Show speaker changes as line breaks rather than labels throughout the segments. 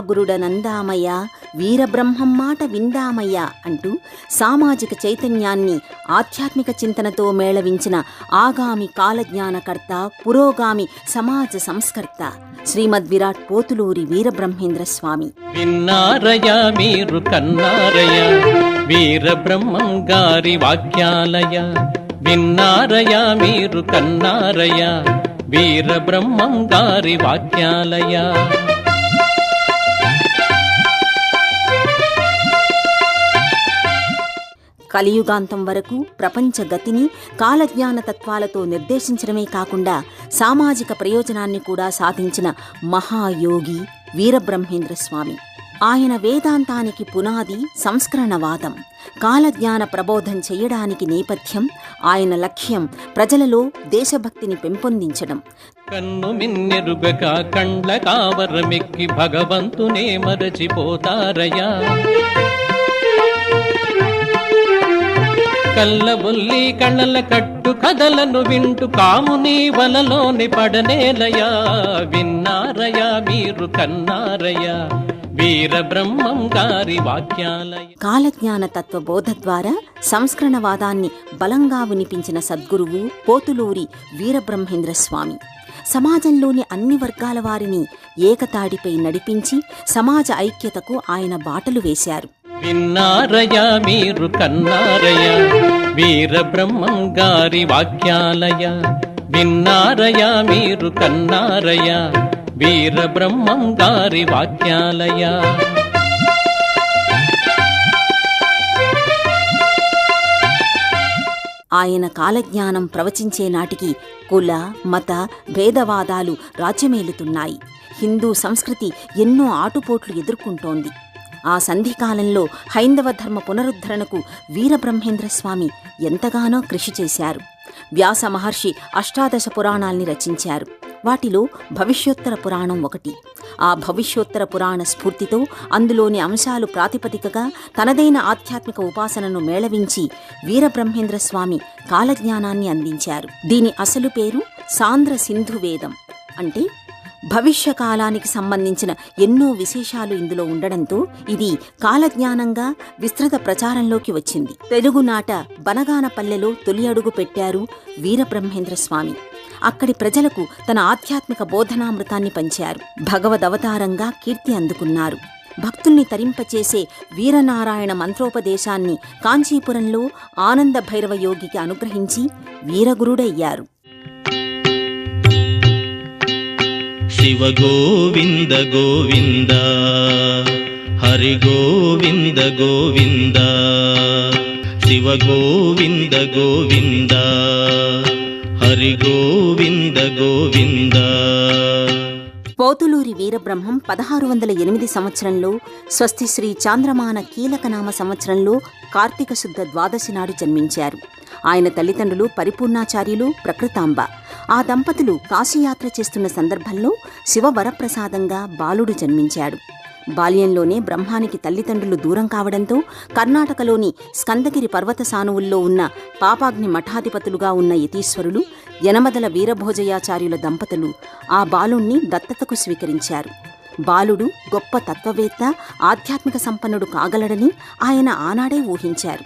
గురుడనందామయ్య వీరబ్రహ్మం మాట విందామయ్య అంటూ సామాజిక చైతన్యాన్ని ఆధ్యాత్మిక చింతనతో మేళవించిన ఆగామి కాలజ్ఞానకర్త పురోగామి సమాజ సంస్కర్త శ్రీమద్ విరాట్ పోతులూరి వీరబ్రహ్మేంద్ర స్వామి.
విన్నారయ మీరు కన్నారయ వీరబ్రహ్మం గారి వాక్యాలయ విన్నారయ మీరు కన్నారయ వీరబ్రహ్మం గారి వాక్యాలయ
కలియుగాంతం వరకు ప్రపంచ గతిని కాలజ్ఞాన తత్వాలతో నిర్దేశించడమే కాకుండా సామాజిక ప్రయోజనాన్ని కూడా సాధించిన మహాయోగి వీరబ్రహ్మేంద్ర స్వామి. ఆయన వేదాంతానికి పునాది సంస్కరణవాదం కాలజ్ఞాన ప్రబోధం చేయడానికి నేపథ్యం ఆయన లక్ష్యం ప్రజలలో దేశభక్తిని పెంపొందించడం.
కన్ను మిన్నెరుగక కండ్ల కావరమెక్కి భగవంతునే మరచిపోతారయా కళ్ళబొల్లి కళ్ళల కట్టు కథలను వింటూ కాముని వలలోని పడనేలయా? విన్నారయా మీరు కన్నారయా? వీరబ్రహ్మం గారి వాక్యాలయ
కాలజ్ఞాన తత్వ బోధ ద్వారా సంస్కరణవాదాన్ని బలంగా వినిపించిన సద్గురువు పోతులూరి వీరబ్రహ్మేంద్ర స్వామి. సమాజంలోని అన్ని వర్గాల వారిని ఏకతాడిపై నడిపించి సమాజ ఐక్యతకు ఆయన బాటలు వేశారు.
విన్నారయా మీరు కన్నారయా? వీరబ్రహ్మం గారి వాక్యాలయ? విన్నారయా మీరు కన్నారయా? వీరబ్రహ్మం గారి వాక్యాలయ?
ఆయన కాలజ్ఞానం ప్రవచించే నాటికి కుల మత భేదవాదాలు రాజ్యమేలుతున్నాయి. హిందూ సంస్కృతి ఎన్నో ఆటుపోట్లు ఎదుర్కొంటోంది. ఆ సంధికాలంలో హైందవ ధర్మ పునరుద్ధరణకు వీరబ్రహ్మేంద్ర స్వామి ఎంతగానో కృషి చేశారు. వ్యాస మహర్షి అష్టాదశ పురాణాల్ని రచించారు. వాటిలో భవిష్యోత్తర పురాణం ఒకటి. ఆ భవిష్యోత్తర పురాణ స్ఫూర్తితో అందులోని అంశాలు ప్రాతిపదికగా తనదైన ఆధ్యాత్మిక ఉపాసనను మేళవించి వీరబ్రహ్మేంద్ర స్వామి కాలజ్ఞానాన్ని అందించారు. దీని అసలు పేరు సాంద్ర సింధు వేదం. అంటే భవిష్య కాలానికి సంబంధించిన ఎన్నో విశేషాలు ఇందులో ఉండడంతో ఇది కాలజ్ఞానంగా విస్తృత ప్రచారంలోకి వచ్చింది. తెలుగునాట బనగానపల్లెలో తొలి అడుగు పెట్టారు వీరబ్రహ్మేంద్ర స్వామి. అక్కడి ప్రజలకు తన ఆధ్యాత్మిక బోధనామృతాన్ని పంచారు. భగవదవతారంగా కీర్తి అందుకున్నారు. భక్తుల్ని తరింపచేసే వీరనారాయణ మంత్రోపదేశాన్ని కాంచీపురంలో ఆనంద భైరవ యోగికి అనుగ్రహించి వీరగురుడయ్యారు.
శివ గోవింద గోవింద హరి గోవింద గోవింద శివ గోవింద గోవింద హరి గోవింద గోవింద.
పోతులూరి వీరబ్రహ్మం పదహారు వందల ఎనిమిది సంవత్సరంలో స్వస్తి శ్రీ చాంద్రమాన కీలకనామ సంవత్సరంలో కార్తీక శుద్ధ ద్వాదశి నాడు జన్మించారు. ఆయన తల్లిదండ్రులు పరిపూర్ణాచార్యులు ప్రకృతాంబ. ఆ దంపతులు కాశీయాత్ర చేస్తున్న సందర్భంలో శివవరప్రసాదంగా బాలుడు జన్మించాడు. బాల్యంలోనే బ్రహ్మానికి తల్లిదండ్రులు దూరం కావడంతో కర్ణాటకలోని స్కందగిరి పర్వత సానువుల్లో ఉన్న పాపాగ్ని మఠాధిపతులుగా ఉన్న యతీశ్వరులు యనమదల వీరభోజయాచార్యుల దంపతులు ఆ బాలుణ్ణి దత్తతకు స్వీకరించారు. బాలుడు గొప్ప తత్వవేత్త ఆధ్యాత్మిక సంపన్నుడు కాగలడని ఆయన ఆనాడే ఊహించారు.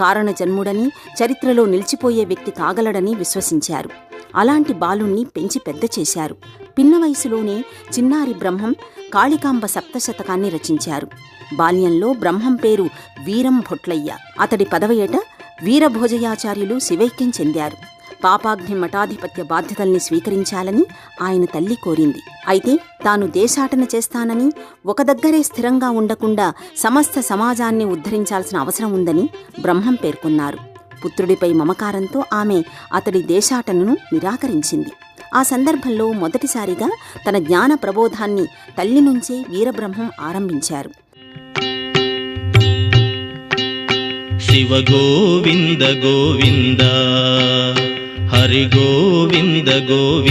కారణ జన్ముడని చరిత్రలో నిలిచిపోయే వ్యక్తి కాగలడని విశ్వసించారు. అలాంటి బాలుణ్ణి పెంచి పెద్ద చేశారు. పిన్న వయసులోనే చిన్నారి బ్రహ్మం కాళికాంబ సప్తశతకాన్ని రచించారు. బాల్యంలో బ్రహ్మం పేరు వీరం భొట్లయ్య. అతడి పదవయేట వీరభోజయాచార్యులు శివైక్యం చెందారు. పాపాగ్ని మఠాధిపత్య బాధ్యతల్ని స్వీకరించాలని ఆయన తల్లి కోరింది. అయితే తాను దేశాటన చేస్తానని ఒక దగ్గరే స్థిరంగా ఉండకుండా సమస్త సమాజాన్ని ఉద్ధరించాల్సిన అవసరం ఉందని బ్రహ్మం పేర్కొన్నారు. పుత్రుడిపై మమకారంతో ఆమె అతడి దేశాటనను నిరాకరించింది. ఆ సందర్భంలో మొదటిసారిగా తన జ్ఞాన ప్రబోధాన్ని తల్లి నుంచే వీరబ్రహ్మం ఆరంభించారు.
శివ గోవింద గోవింద హరి గోవింద గోవింద.